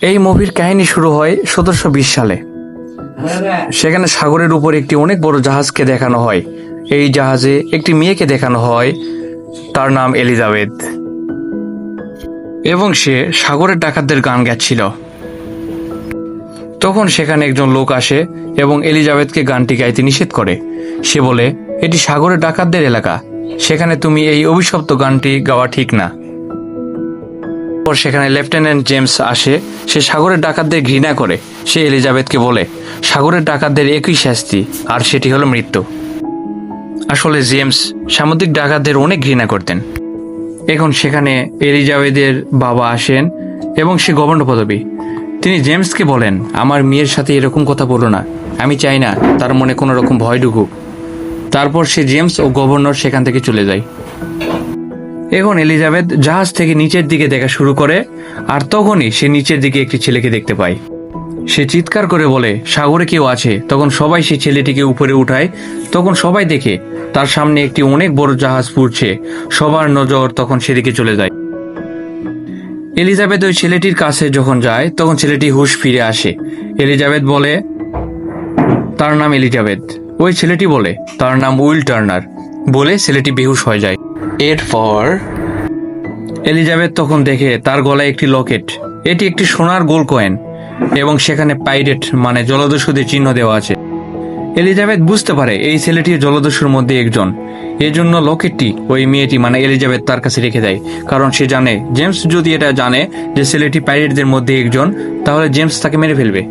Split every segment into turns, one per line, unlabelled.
এই মুভির কাহিনী শুরু হয় সতেরোশো বিশ সালে। সেখানে সাগরের উপর একটি অনেক বড় জাহাজকে দেখানো হয়। এই জাহাজে একটি মেয়েকে দেখানো হয়, তার নাম এলিজাবেথ। এবং সে সাগরের ডাকাতদের গান গাচ্ছিল। তখন সেখানে একজন লোক আসে এবং এলিজাবেথকে গানটি গাইতে নিষেধ করে। সে বলে, এটি সাগরের ডাকাতদের এলাকা। সেখানে তুমি এই অভিশপ্ত গানটি গাওয়া ঠিক না। পর সেখানে লেফটেন্যান্ট জেমস আসে। সে সাগরের ডাকাতদের ঘৃণা করে। সে এলিজাবেথকে বলে, সাগরের ডাকাতদের একই শাস্তি, আর সেটি হলো মৃত্যু। আসলে জেমস সামুদ্রিক ডাকাতদের অনেক ঘৃণা করতেন। এখন সেখানে এলিজাবেথের বাবা আসেন এবং সে গভর্নর পদবী। তিনি জেমসকে বলেন, আমার মেয়ের সাথে এরকম কথা বলো না। আমি চাই না তার মনে কোনো রকম ভয় ঢুকুক। তারপর সে জেমস ও গভর্নর সেখান থেকে চলে যায়। এখন এলিজাবেথ জাহাজ থেকে নিচের দিকে দেখা শুরু করে, আর তখনই সে নিচের দিকে একটি ছেলেকে দেখতে পায়। সে চিৎকার করে বলে, সাগরে কেউ আছে? তখন সবাই সেই ছেলেটিকে উপরে উঠায়। তখন সবাই দেখে, তার সামনে একটি অনেক বড় জাহাজ পুড়ছে। সবার নজর তখন সেদিকে চলে যায়। এলিজাবেথ ওই ছেলেটির কাছে যখন যায়, তখন ছেলেটি হুশ ফিরে আসে। এলিজাবেথ বলে, তার নাম এলিজাবেথ। ওই ছেলেটি বলে, তার নাম উইল টার্নার। বলে ছেলেটি বেহুশ হয়ে যায়। এরপর এলিজাবেথ তখন দেখে তার গলায় একটি লকেট। এটি একটি সোনার গোল কয়েন এবং সেখানে পাইরেট মানে জলদস্যুদের চিহ্ন দেওয়া আছে। এলিজাবেথ বুঝতে পারে এই ছেলেটি জলদস্যুর মধ্যে একজন। এজন্য লকেটটি ওই মেয়েটি মানে এলিজাবেথ তার কাছে রেখে দেয়, কারণ সে জানে, জেমস যদি এটা জানে যে ছেলেটি পাইরেটদের মধ্যে একজন, তাহলে জেমস তাকে মেরে ফেলবে।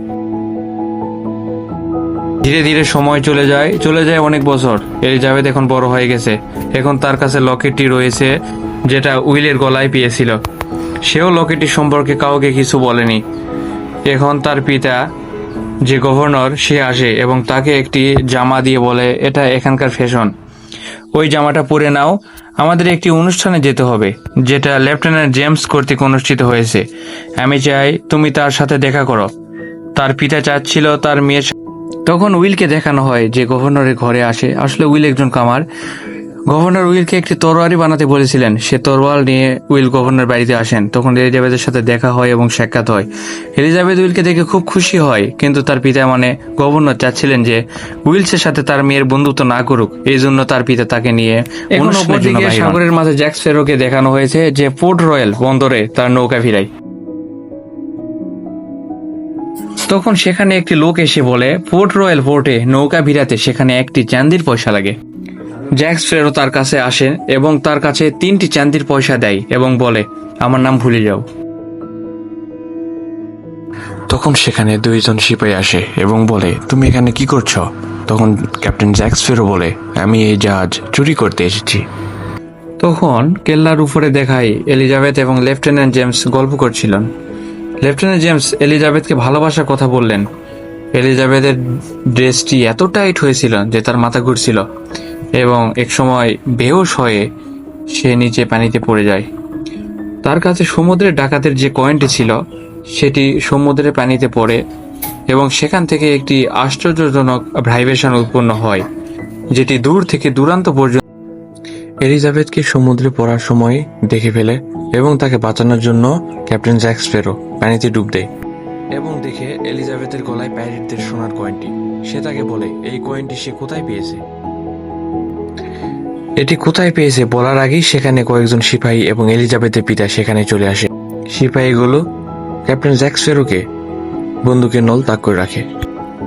ধীরে ধীরে সময় চলে যায়। চলে যায় অনেক বছর। এলিজাবেথ এখন বড় হয়ে গেছে। এখন তার কাছে লকেটটি রয়েছে, যেটা উইলের গলায় পেয়েছিল। সেও লকেটটি সম্পর্কে কাউকে কিছু বলেনি। এখন তার পিতা, যে গভর্নর, সে আসে এবং তাকে একটি জামা দিয়ে বলে, এটা এখানকার ফ্যাশন। ওই জামাটা পরে নাও। আমাদের একটি অনুষ্ঠানে যেতে হবে, যেটা লেফটেন্যান্ট জেমস কর্তৃক অনুষ্ঠিত হয়েছে। আমি চাই তুমি তার সাথে দেখা করো। তার পিতা চাচ্ছিল তার মেয়ের তখন উইলকে দেখানো হয় যে গভর্নরের ঘরে আসে। আসলে উইল একজন কামার। গভর্নর উইলকে একটি তরোয়ারি বানাতে বলেছিলেন। সে তরোয়াল নিয়ে উইল গভর্নর বাড়িতে আসেন। তখন এলিজাবেথের সাথে দেখা হয় এবং সাক্ষাৎ হয়। এলিজাবেথ উইলকে দেখে খুব খুশি হয় কিন্তু তার পিতা মানে গভর্নর চাচ্ছিলেন যে উইলসের সাথে তার মেয়ের বন্ধুত্ব না করুক। এই জন্য তার পিতা তাকে নিয়ে। সাগরের মাঝে জ্যাক্স ফেরোকে দেখানো হয়েছে যে পোর্ট রয়্যাল বন্দরে তার নৌকা ফিরায়। তখন সেখানে একটি লোক এসে বলে পোর্ট রয়্যাল পোর্টে নৌকা ভিড়াতে সেখানে একটি চান্দির পয়সা লাগে। জ্যাক্স ফেরো তার কাছে আসে এবং তার কাছে তিনটি চান্দির পয়সা দেয় এবং বলে আমার নাম ভুলে যাও।
তখন সেখানে দুইজন সিপাহী আসে এবং বলে তুমি এখানে কি করছ? তখন ক্যাপ্টেন জ্যাক্স ফেরো বলে আমি এই জাহাজ চুরি করতে এসেছি।
তখন কেল্লার উপরে দেখায় এলিজাবেথ এবং লেফটেন্যান্ট জেমস গল্প করছিলেন। লেফটেন্যান্ট জেমস এলিজাবেথকে ভালোবাসার কথা বললেন। এলিজাবেথের ড্রেসটি এত টাইট হয়েছিল যে তার মাথা ঘুরছিল এবং এক সময় বেহুশ হয়ে সে নিচে পানিতে পড়ে যায়। তার কাছে সমুদ্রের ডাকাতের যে কয়েনটি ছিল, সেটি সমুদ্রের পানিতে পড়ে এবং সেখান থেকে একটি আশ্চর্যজনক ভাইব্রেশন উৎপন্ন হয়, যেটি দূর থেকে দূরান্ত পর্যন্ত
এলিজাবেথকে সমুদ্রে পড়ার সময় দেখে ফেলে এবং তাকে বাঁচানোর জন্য ক্যাপ্টেন জ্যাক্স ফেরো পানিতে ডুব দেয় এবং দেখে এলিজাবেথের গলায় প্যারিটদের সোনার কয়েনটি। সে তাকে বলে, এই কয়েনটি সে কোথায় পেয়েছে? এটি কোথায় পেয়েছে বলার আগেই সেখানে কয়েকজন সিপাহী এবং এলিজাবেথের পিতা সেখানে চলে আসে। সিপাহীগুলো ক্যাপ্টেন জ্যাক্স ফেরোকে বন্দুকের নল তাক করে রাখে।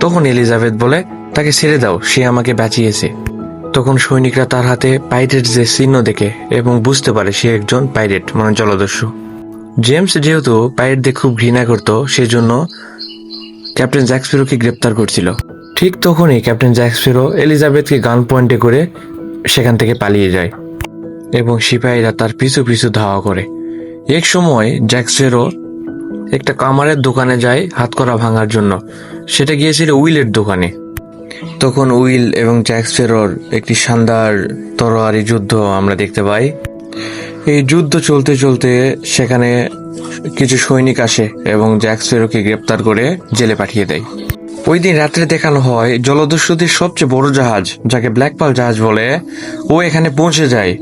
তখন এলিজাবেথ বলে, তাকে ছেড়ে দাও, সে আমাকে বাঁচিয়েছে। তখন সৈনিকরা তার হাতে পাইরেট যে চিহ্ন দেখে এবং বুঝতে পারে সে একজন পাইরেট মানে জলদস্যু। জেমস যেহেতু পাইরেটদের খুব ঘৃণা করত, সেজন্য ক্যাপ্টেন জ্যাক্সফিরোকে গ্রেপ্তার করছিল। ঠিক তখনই ক্যাপ্টেন জ্যাক্সফিরো এলিজাবেথকে গান পয়েন্টে করে সেখান থেকে পালিয়ে যায় এবং সিপাহীরা তার পিছু পিছু ধাওয়া করে। এক সময় জ্যাক্সফেরো একটা কামারের দোকানে যায় হাতকড়া ভাঙার জন্য। সেটা গিয়েছিল উইলের দোকানে। তখন উইল এবং জ্যাক্সফেরোর একটি শানদার তরোয়ারি যুদ্ধ আমরা দেখতে পাই। এই যুদ্ধ চলতে চলতে সেখানে কিছু সৈনিক আসে এবং জ্যাক্সফেরোকে গ্রেপ্তার করে জেলে পাঠিয়ে দেয়। ওই দিন রাত্রে দেখানো হয়, জলদস্যুদের সবচেয়ে বড় জাহাজ, যাকে ব্ল্যাক পাল জাহাজ বলে, ও এখানে পৌঁছে যায়।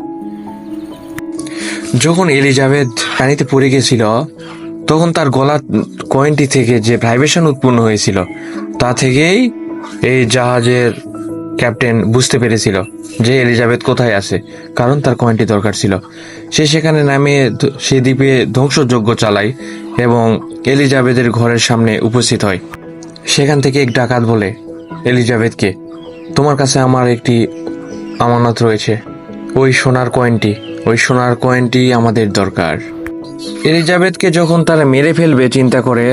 যখন এলিজাবেথ পানিতে পড়ে গেছিল,
তখন তার গলার কয়েনটি থেকে যে ভাইব্রেশন উৎপন্ন হয়েছিল, তা থেকেই এই জাহাজের ক্যাপ্টেন বুঝতে পেরেছিল যে এলিজাবেথ কোথায় আছে, কারণ তার কয়েনটি দরকার ছিল। সে সেখানে নামে সে দ্বীপে ধ্বংসযজ্ঞ চালায় এবং এলিজাবেথের ঘরের সামনে উপস্থিত হয়। সেখান থেকে এক ডাকাত বলে, এলিজাবেথকে, তোমার কাছে আমার একটি আমানত রয়েছে। ওই সোনার কয়েনটি, ওই সোনার কয়েনটি আমাদের দরকার। এলিজাবেথকে যখন তারা মেরে ফেলবে, চিন্তা করে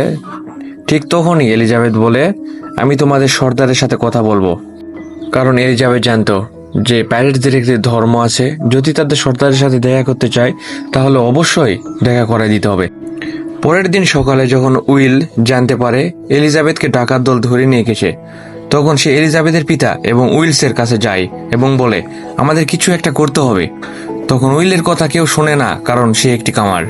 ঠিক তখনই এলিজাবেথ বলে, আমি তোমাদের সর্দারের সাথে কথা বলব। কারণ এলিজাবেথ জানতো যে প্যারেটদের একটি ধর্ম আছে, যদি তাদের সর্দারের সাথে দেখা করতে চায়, তাহলে অবশ্যই দেখা করে দিতে হবে। পরের দিন সকালে যখন উইল জানতে পারে এলিজাবেথকে ডাকাত দল ধরে নিয়ে গেছে, তখন সে এলিজাবেথের পিতা এবং উইলসের কাছে যায় এবং বলে, আমাদের কিছু একটা করতে হবে। তখন উইলের কথা কেউ শোনে না, কারণ সে একটি কামার।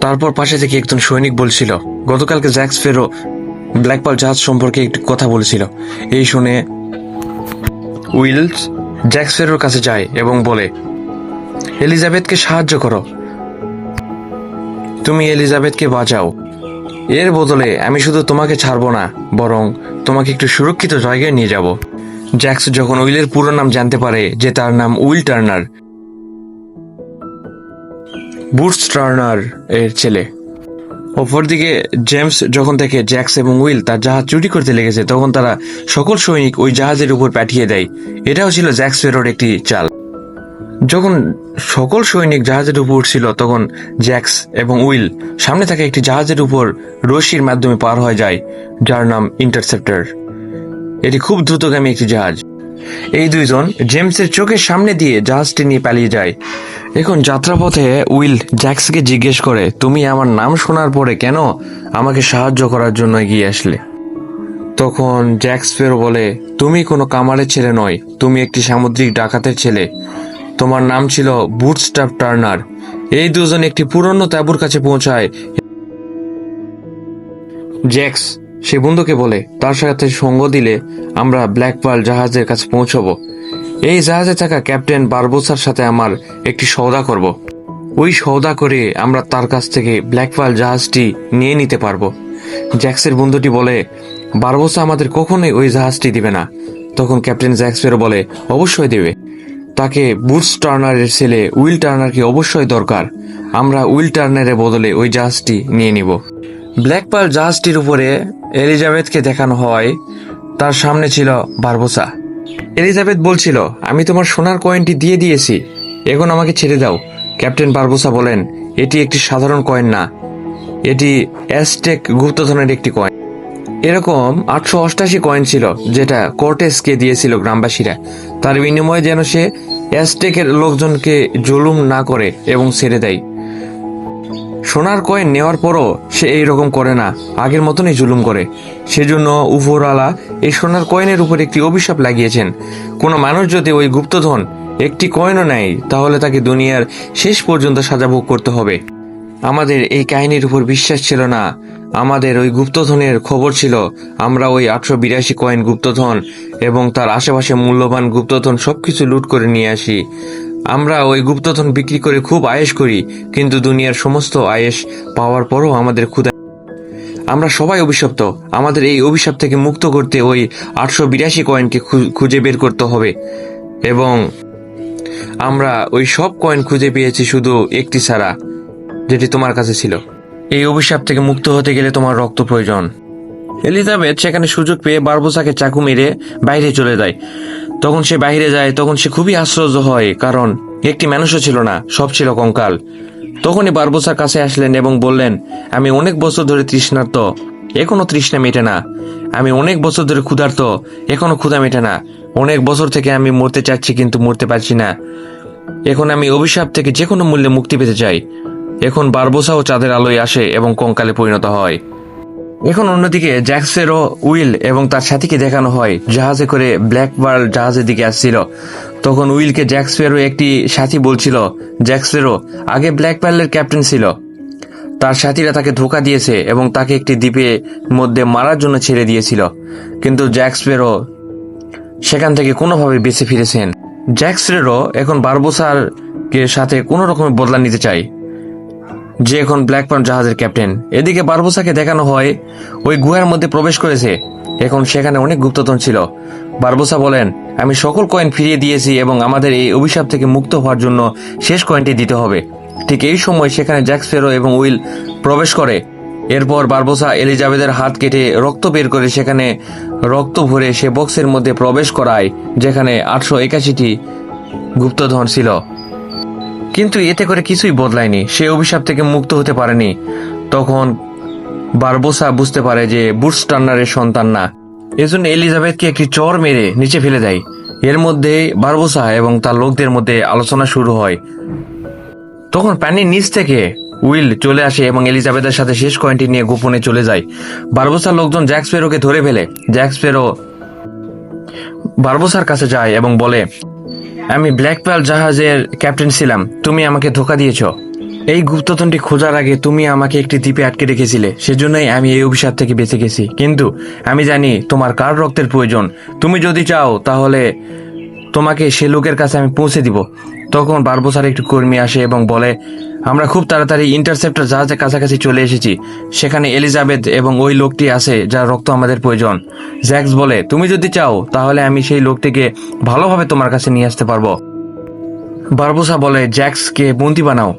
তারপর পাশে থেকে একজন সৈনিক বলছিল, গতকালকে জ্যাক্স ফেরো ব্ল্যাকপাল জাহাজ সম্পর্কে একটি কথা বলেছিল। এই শুনে উইলস জ্যাক্স ফেরোর কাছে যায় এবং বলে, এলিজাবেথকে সাহায্য করো। তুমি এলিজাবেথকে বাঁচাও। এর বদলে আমি শুধু তোমাকে ছাড়বো না, বরং তোমাকে একটু সুরক্ষিত জায়গায় নিয়ে যাব। জ্যাক্স যখন উইলের পুরো নাম জানতে পারে যে তার নাম উইল টার্নার বুটস টার্নার এর ছেলে। অপরদিকে জেমস যখন থেকে জ্যাক্স এবং উইল তার জাহাজ চুরি করতে লেগেছে, তখন তারা সকল সৈনিক ওই জাহাজের উপর পাঠিয়ে দেয়। এটাও ছিল জ্যাক্স ফেরোর একটি চাল। যখন সকল সৈনিক জাহাজের উপর উঠছিল, তখন জ্যাক্স এবং উইল সামনে থাকা একটি জাহাজের উপর রশির মাধ্যমে পার হয়ে যায়, যার নাম ইন্টারসেপ্টার। এটি খুব দ্রুতগামী একটি জাহাজ। এই দুইজন জেমসের চোখের সামনে দিয়ে জাহাজটি নিয়ে পালিয়ে যায়। এখন যাত্রাপথে উইল জ্যাক্সকে জিজ্ঞেস করে, তুমি আমার নাম শোনার পরে কেন আমাকে সাহায্য করার জন্য এগিয়ে আসলে? তখন জ্যাক্স ফেরো বলে, তুমি কোনো কামারের ছেলে নয়, তুমি একটি সামুদ্রিক ডাকাতের ছেলে। তোমার নাম ছিল বুটস্টাফ টার্নার। এই দুজন একটি পুরনো তাঁবুর কাছে পৌঁছায়। জ্যাক্স সে বন্ধুকে বলে, তার সাথে সঙ্গ দিলে আমরা ব্ল্যাক পার্ল জাহাজের কাছে পৌঁছবো। এই জাহাজে থাকা ক্যাপ্টেন বারবোসার সাথে আমার একটি সওদা করব। ওই সওদা করে আমরা তার কাছ থেকে ব্ল্যাক পার্ল জাহাজটি নিয়ে নিতে পারব। জ্যাক্সের বন্ধুটি বলে, বারবোসা আমাদের কখনোই ওই জাহাজটি দিবে না। তখন ক্যাপ্টেন জ্যাক্সেরও বলে, অবশ্যই দেবে। তাকে বুটস টার্নারের ছেলে উইল টার্নারকে অবশ্যই দরকার। আমরা উইল টার্নারের বদলে ওই জাহাজটি নিয়ে নিব। ব্ল্যাক পার্ল জাহাজটির উপরে এলিজাবেথকে দেখানো হয়। তার সামনে ছিল বারবোসা। এলিজাবেথ বলছিল, আমি তোমার সোনার কয়েনটি দিয়ে দিয়েছি। এখন আমাকে ছেড়ে দাও। ক্যাপ্টেন বারবোসা বলেন, এটি একটি সাধারণ কয়েন না। এটি অ্যাস্টেক গুপ্তধনের একটি কয়েন। এরকম আটশো অষ্টাশি কয়েন ছিল, যেটা কোর্টেসকে দিয়েছিল গ্রামবাসীরা। তার বিনিময়ে যেন সে অ্যাস্টেকের লোকজনকে জুলুম না করে এবং ছেড়ে দেয়। সোনার কয়েন নেওয়ার পরও সে এই রকম করে না। আগের মতনই জুলুম করে। সেজন্য উপরওয়ালা এই সোনার কয়েনের উপর একটি অভিশাপ লাগিয়েছেন। কোনো মানুষ যদি ওই গুপ্তধন, একটি কয়েনও নেয়, তাহলে তাকে দুনিয়ার শেষ পর্যন্ত সাজা ভোগ করতে হবে। আমাদের এই কাহিনীর উপর বিশ্বাস ছিল না। আমাদের ওই গুপ্তধনের খবর ছিল, আমরা ওই আটশো বিরাশি কয়েন গুপ্তধন এবং তার আশেপাশে মূল্যবান গুপ্তধন সবকিছু লুট করে নিয়ে আসি। আমরা ওই গুপ্তধন বিক্রি করে খুব আয়েশ করি, কিন্তু দুনিয়ার সমস্ত আয়েশ পাওয়ার পরও আমাদের ক্ষুধা আমরা সবাই অভিশপ্ত। আমাদের এই অভিশাপ থেকে মুক্ত করতে ওই আটশো বিরাশি কয়েনকে খুঁজে বের করতে হবে। এবং আমরা ওই সব কয়েন খুঁজে পেয়েছি শুধু একটি ছাড়া, যেটি তোমার কাছে ছিল। এই অভিশাপ থেকে মুক্ত হতে গেলে তোমার রক্ত প্রয়োজন। এলিজাবেথ সেখানে সুযোগ পেয়ে বারবোসাকে চাকু মেরে বাইরে চলে যায়। তখন সে বাইরে যায়, তখন সে খুবই আশ্চর্য হয়, কারণ একটি মানুষও ছিল না, সব ছিল কঙ্কাল। তখনই বারবোসার কাছে আসলেন এবং বললেন, আমি অনেক বছর ধরে তৃষ্ণার্ত, এখনও তৃষ্ণা মেটে না। আমি অনেক বছর ধরে ক্ষুধার্ত, এখনও ক্ষুধা মেটে না। অনেক বছর থেকে আমি মরতে চাচ্ছি কিন্তু মরতে পারছি না। এখন আমি অভিশাপ থেকে যে কোনো মূল্যে মুক্তি পেতে চাই। এখন বারবোসাও চাঁদের আলোয় আসে এবং কঙ্কালে পরিণত হয়। এখন অন্যদিকে জ্যাক্সেরও উইল এবং তার সাথীকে দেখানো হয়, জাহাজে করে ব্ল্যাক বার্ল জাহাজের দিকে আসছিল। তখন উইলকে জ্যাক্সপেরো একটি সাথী বলছিল জ্যাক্সপেরো আগে ব্ল্যাক বার্লের ক্যাপ্টেন ছিল। তার সাথীরা তাকে ধোকা দিয়েছে এবং তাকে একটি দ্বীপে মধ্যে মারার জন্য ছেড়ে দিয়েছিল। কিন্তু জ্যাক্সপেরো সেখান থেকে কোনোভাবে বেঁচে ফিরেছেন। জ্যাক্সরেরও এখন বারবোসারকে সাথে কোনো রকমের বদলা নিতে চায়। যে এখন ব্ল্যাক পান জাহাজের ক্যাপ্টেন এদিকে বারবোসাকে দেখানো হয়, ওই গুহার মধ্যে প্রবেশ করেছে। এখন সেখানে অনেক গুপ্তধন ছিল। বারবোসা বলেন, আমি সকল কয়েন ফিরিয়ে দিয়েছি এবং আমাদের এই অভিশাপ থেকে মুক্ত হওয়ার জন্য শেষ কয়েনটি দিতে হবে। ঠিক এই সময় সেখানে জ্যাক্স ফেরো এবং উইল প্রবেশ করে। এরপর বারবোসা এলিজাবেথের হাত কেটে রক্ত বের করে সেখানে রক্ত ভরে সে বক্সের মধ্যে প্রবেশ করায়, যেখানে আটশো একাশিটি গুপ্তধন ছিল। কিন্তু এতে করে কিছুই বদলায়নি। সে অভিশাপ থেকে মুক্ত হতে পারেনি। তখন বারবোসা বুঝতে পারে যে বুটস টার্নারের সন্তান না। এজন্য এলিজাবেথকে একটি চর মেরে নিচে ফেলে দেয়। এর মধ্যে বারবোসা এবং তার লোকদের মধ্যে আলোচনা শুরু হয়। তখন প্যানির নিচ থেকে উইল চলে আসে এবং এলিজাবেথের সাথে শেষ কয়েনটি নিয়ে গোপনে চলে যায়। বারবোসার লোকজন জ্যাক্সপেরোকে ধরে ফেলে। জ্যাক্সপেরো বারবোসার কাছে যায় এবং বলে আমি ব্ল্যাক পাল জাহাজের ক্যাপ্টেন ছিলাম। তুমি আমাকে ধোকা দিয়েছ। এই গুপ্তধনটি খোঁজার আগে তুমি আমাকে একটি দ্বীপে আটকে রেখেছিলে। সেজন্যই আমি এই অভিশাপ থেকে বেঁচে গেছি। কিন্তু আমি জানি তোমার কার রক্তের প্রয়োজন। তুমি যদি চাও, তাহলে তোমাকে সে লোকের কাছে আমি পৌঁছে দিব। তখন বারবোসার একটি কর্মী আসে এবং বলে, আমরা খুব তাড়াতাড়ি ইন্টারসেপ্টর জাহাজের কাছাকাছি চলে এসেছি। সেখানে এলিজাবেথ এবং ওই লোকটি আছে যার রক্ত আমাদের প্রয়োজন। জ্যাক্স বলে, তুমি যদি চাও, তাহলে আমি সেই লোকটিকে ভালোভাবে তোমার কাছে নিয়ে আসতে পারব। বারবোসা বলে, জ্যাক্সকে বন্দি বানাও।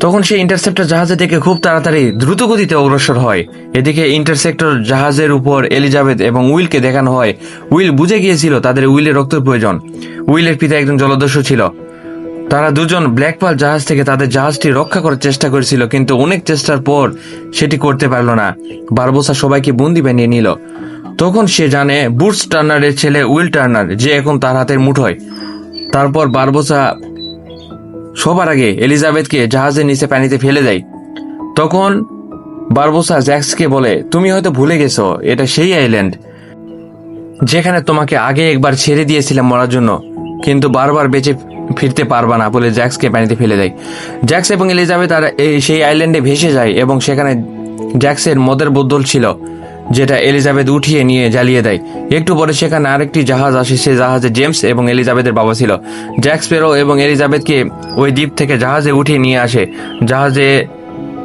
তখন সে ইন্টারসেপ্টর জাহাজে থেকে খুব তাড়াতাড়ি দ্রুত গতিতে অগ্রসর হয়। এদিকে ইন্টারসেপ্টর জাহাজের উপর এলিজাবেথ এবং উইলকে দেখানো হয়। উইল বুঝে গিয়েছিল তাদের উইলের রক্তের প্রয়োজন। উইলের পিতা একজন জলদস্যু ছিল। তারা দুজন ব্ল্যাকপাল জাহাজ থেকে তাদের জাহাজটি রক্ষা করার চেষ্টা করেছিল, কিন্তু অনেক চেষ্টার পর সেটি করতে পারল না। বারবোসা সবাইকে বন্দি বানিয়ে নিল। তখন সে জানে বুটস টার্নারের ছেলে উইল টার্নার, যে এখন তার হাতের মুঠোয়। তারপর বারবোসা সবার আগে এলিজাবেথকে জাহাজের নিচে পানিতে ফেলে দেয়। তখন বারবোসা জ্যাক্সকে বলে, তুমি হয়তো ভুলে গেছো, এটা সেই আইল্যান্ড, যেখানে তোমাকে আগে একবার ছেড়ে দিয়েছিলাম মরার জন্য, কিন্তু বারবার বেঁচে ফিরতে পারবা না বলে জ্যাক্সকে পানিতে ফেলে দেয়। জ্যাক্স এবং এলিজাবেথ আর সেই আইল্যান্ডে ভেসে যায় এবং সেখানে জ্যাক্সের মদের বোতল ছিল, যেটা এলিজাবেথ উঠিয়ে নিয়ে জ্বালিয়ে দেয়। একটু পরে সেখানে আরেকটি জাহাজ আসে, সে জাহাজে জেমস এবং এলিজাবেথের বাবা ছিল। জ্যাক্স পেরো এবং এলিজাবেথকে ওই দ্বীপ থেকে জাহাজে উঠিয়ে নিয়ে আসে। জাহাজে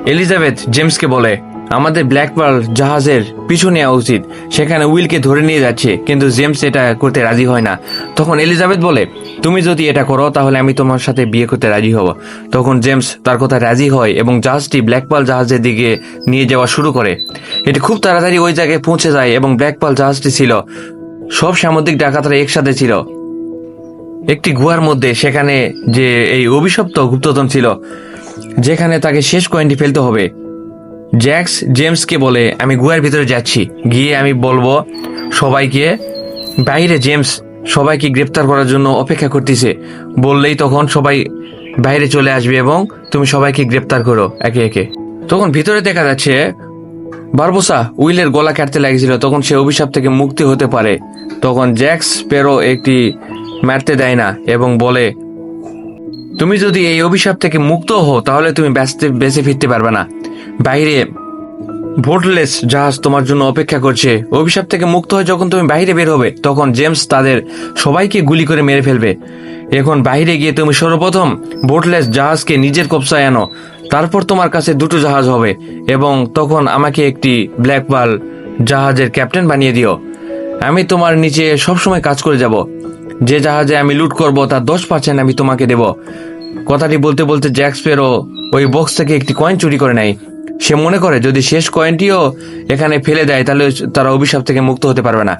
এলিজাবেথ জেমসকে বলে আমাদের ব্ল্যাক পার্ল জাহাজের পিছু নেওয়া উচিত। সেখানে উইলকে ধরে নিয়ে যাচ্ছে, কিন্তু জেমস এটা করতে রাজি হয় না। তখন এলিজাবেথ বলে, তুমি যদি এটা করো, তাহলে আমি তোমার সাথে বিয়ে করতে রাজি হব। তখন জেমস তার কথা রাজি হয় এবং জাহাজটি ব্ল্যাক পার্ল জাহাজের দিকে নিয়ে যাওয়া শুরু করে। এটি খুব তাড়াতাড়ি ওই জায়গায় পৌঁছে যায় এবং ব্ল্যাক পার্ল জাহাজটি ছিল। সব সামুদ্রিক ডাকাতরা একসাথে ছিল। একটি গুহার মধ্যে সেখানে যে এই অভিশপ্ত গুপ্তধন ছিল, যেখানে তাকে শেষ কয়েনটি ফেলতে হবে। জ্যাক্স জেমসকে বলে, আমি গুহার ভিতরে যাচ্ছি। গিয়ে আমি বলব সবাইকে, বাইরে জেমস সবাইকে গ্রেপ্তার করার জন্য অপেক্ষা করতেছে। বললেই তখন সবাই বাইরে চলে আসবে এবং তুমি সবাইকে গ্রেপ্তার করো একে একে। তখন ভিতরে দেখা যাচ্ছে, বারবোসা উইলের গলা কাটতে লাগছিল। তখন সে অভিশাপ থেকে মুক্তি হতে পারে। তখন জ্যাক্স পেরো একটি মারতে দেয় না এবং বলে, তুমি যদি এই অভিশাপ থেকে মুক্ত হও, তাহলে তুমি ব্যস্তে বেঁচে ফিরতে পারবে না। বাইরে ভোটলেস জাহাজ তোমার জন্য অপেক্ষা করছে। অভিশাপ থেকে মুক্ত হয়ে যখন তুমি বাইরে বের হবে, তখন জেমস তাদের সবাইকে গুলি করে মেরে ফেলবে। এখন বাইরে গিয়ে তুমি সর্বপ্রথম ভোটলেস জাহাজকে নিজের কবসায় আনো। তারপর তোমার কাছে দুটো জাহাজ হবে এবং তখন আমাকে একটি ব্ল্যাক পাল জাহাজের ক্যাপ্টেন বানিয়ে দিও। আমি তোমার নিচে সবসময় কাজ করে যাব। যে জাহাজে আমি লুট করব, তার দশ পার্সেন্ট আমি তোমাকে দেব। কথাটি বলতে বলতে জ্যাক্স পেরো ওই বক্স থেকে একটি কয়েন চুরি করে নেয়। সে মনে করে, যদি শেষ কয়েনটিও এখানে ফেলে দেয়, তাহলে তারা অভিশাপ থেকে মুক্ত হতে পারবে না।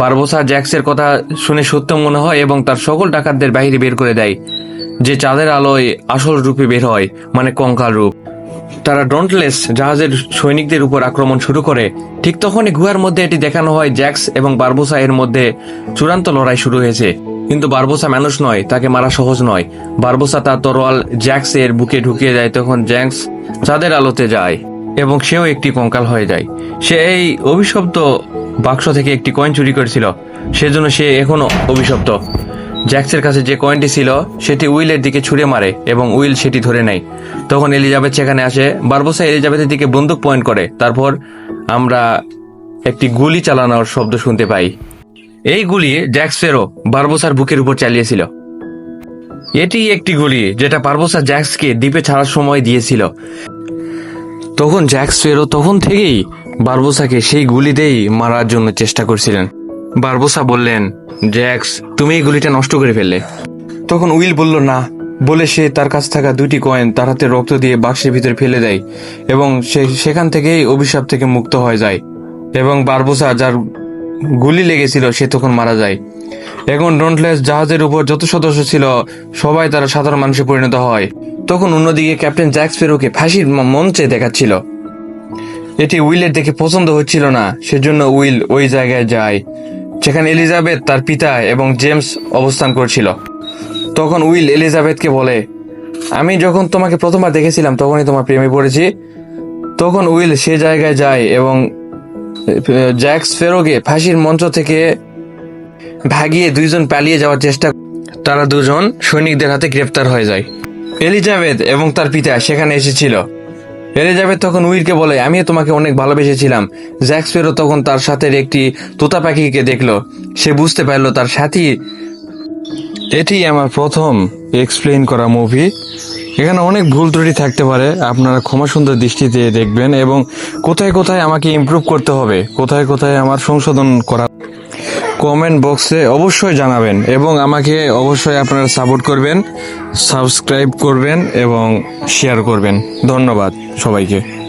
বারবোসা জ্যাক্সের কথা শুনে সত্য মনে হয় এবং তার সকল ডাকাতদের বাইরে বের করে দেয়, যে চাঁদের আলোয় আসল রূপে বের হয় মানে কঙ্কাল রূপ। তারা ডন্টলেস জাহাজের সৈনিকদের উপর আক্রমণ শুরু করে। ঠিক তখনই গুহার মধ্যে এটি দেখানো হয় জ্যাক্স এবং বারবোসা এর মধ্যে চূড়ান্ত লড়াই শুরু হয়েছে। কিন্তু বারবোসা মানুষ নয়, তাকে মারা সহজ নয়। বারবোসা তার তরোয়াল জ্যাক্স এর বুকে ঢুকিয়ে দেয়, তখন জ্যাক্স চাঁদের আলোতে যায় এবং সেও একটি কঙ্কাল হয়ে যায়। সে এই অভিশপ্ত বাক্স থেকে একটি কয়েন চুরি করেছিল, সেজন্য সে এখনও অভিশপ্ত। জ্যাক্সের কাছে যে কয়েনটি ছিল, সেটি উইলের দিকে ছুঁড়ে মারে এবং উইল সেটি ধরে নেয়। তখন এলিজাবেথ সেখানে আসে, বারবোসা এলিজাবেথের দিকে বন্দুক পয়েন্ট করে। তারপর আমরা একটি গুলি চালানোর শব্দ শুনতে পাই। এই গুলি জ্যাক্স ফেরো বারবোসার বুকের উপর চালিয়েছিল। এটি একটি গুলি যেটা পারবোসা জ্যাক্সকে দ্বীপে ছাড়ার সময় দিয়েছিল। তখন জ্যাক্স ফেরো তখন থেকেই বারবোসাকে সেই গুলিতেই মারার জন্য চেষ্টা করছিলেন। বারবোসা বললেন, জ্যাক্স, তুমি এই গুলিটা নষ্ট করে ফেললে। তখন উইল বলল, না। বলে সে তার কাছ থাকা দুটি কয়েন তার হাতে রক্ত দিয়ে বাক্সের ভিতরে ফেলে দেয় এবং সে সেখান থেকেই অভিশাপ থেকে মুক্ত হয়ে যায়। এবং বারবোসা যার গুলি লেগেছিল, সে তখন মারা যায়। এখন ডন্টলেস জাহাজের উপর যত সদস্য ছিল, সবাই তারা সাধারণ মানুষে পরিণত হয়। তখন অন্যদিকে ক্যাপ্টেন জ্যাক্স ফেরোকে ফাঁসির মঞ্চে দেখাচ্ছিল। এটি উইলের দেখে পছন্দ হচ্ছিল না, সেজন্য উইল ওই জায়গায় যায়, যেখানে এলিজাবেথ তার পিতা এবং জেমস অবস্থান করছিল। তখন উইল এলিজাবেথকে বলে, আমি যখন তোমাকে প্রথমবার দেখেছিলাম, তখনই তোমার প্রেমে পড়েছি। তখন উইল সে জায়গায় যায় এবং জ্যাক্স ফেরোকে ফাঁসির মঞ্চ থেকে ভাগিয়ে দুইজন পালিয়ে যাওয়ার চেষ্টা তারা দুজন সৈনিকদের হাতে গ্রেপ্তার হয়ে যায়। এলিজাবেথ এবং তার পিতা সেখানে এসেছিল। এলিজাবেথ তখন উইলকে বলে, আমিও তোমাকে অনেক ভালোবেসেছিলাম। জ্যাক্স ফেরো তখন তার সাথে একটি তোতা পাখিকে দেখল। সে বুঝতে পারল তার সাথী এটি আমার প্রথম এক্সপ্লেইন করা মুভি এখানে অনেক ভুল ত্রুটি থাকতে পারে, আপনারা ক্ষমা সুন্দর দৃষ্টিতে দেখবেন এবং কোথায় কোথায় আমাকে ইম্প্রুভ করতে হবে, কোথায় কোথায় আমার সংশোধন করা। কমেন্ট বক্সে অবশ্যই জানাবেন এবং আমাকে অবশ্যই আপনারা সাপোর্ট করবেন সাবস্ক্রাইব করবেন এবং শেয়ার করবেন। ধন্যবাদ সবাইকে।